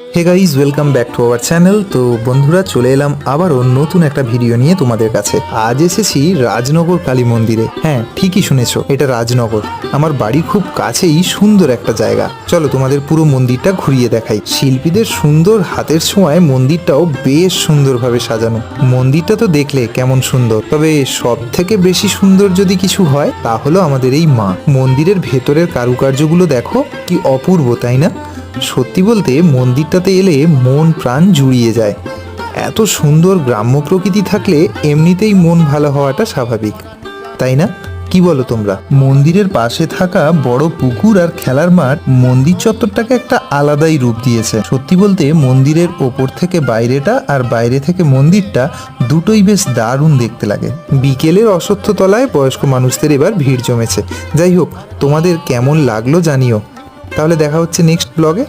Hey guys welcome back to our channel তো বন্ধুরা, চলে এলাম আবারও নতুন একটা ভিডিও নিয়ে তোমাদের কাছে। আজ এসেছি রাজনগর কালী মন্দিরে। হ্যাঁ ঠিকই শুনেছো, এটা রাজনগর। আমার বাড়ি খুব কাছেই সুন্দর একটা জায়গা। চলো তোমাদের পুরো মন্দিরটা ঘুরিয়ে দেখাই। শিল্পীদের সুন্দর হাতের ছোঁয়ায় মন্দিরটাও বেশ সুন্দরভাবে সাজানো। মন্দিরটা তো দেখলে কেমন সুন্দর। তবে সব থেকে বেশি সুন্দর যদি কিছু হয়, তা হলো আমাদের এই মা। মন্দিরের ভেতরের কারুকার্যগুলো দেখো, কি অপূর্ব, তাই না? সত্যি বলতে মন্দিরটাতে এলে মন প্রাণ জুড়িয়ে যায়। এত সুন্দর গ্রাম্য প্রকৃতি থাকলে এমনিতেই মন ভালো হওয়াটা স্বাভাবিক। তাই না? কি বলো তোমরা? মন্দিরের পাশে থাকা বড় পুকুর আর খেলার মাঠ মন্দির চত্বরটাকে একটা আলাদাই রূপ দিয়েছে। সত্যি বলতে মন্দিরের ওপর থেকে বাইরেটা আর বাইরে থেকে মন্দিরটা দুটোই বেশ দারুণ দেখতে লাগে। বিকেলের অশ্বত্থ তলায় বয়স্ক মানুষদের এবার ভিড় জমেছে। যাই হোক, তোমাদের কেমন লাগল জানিও। তাহলে দেখা হচ্ছে নেক্সট ব্লগে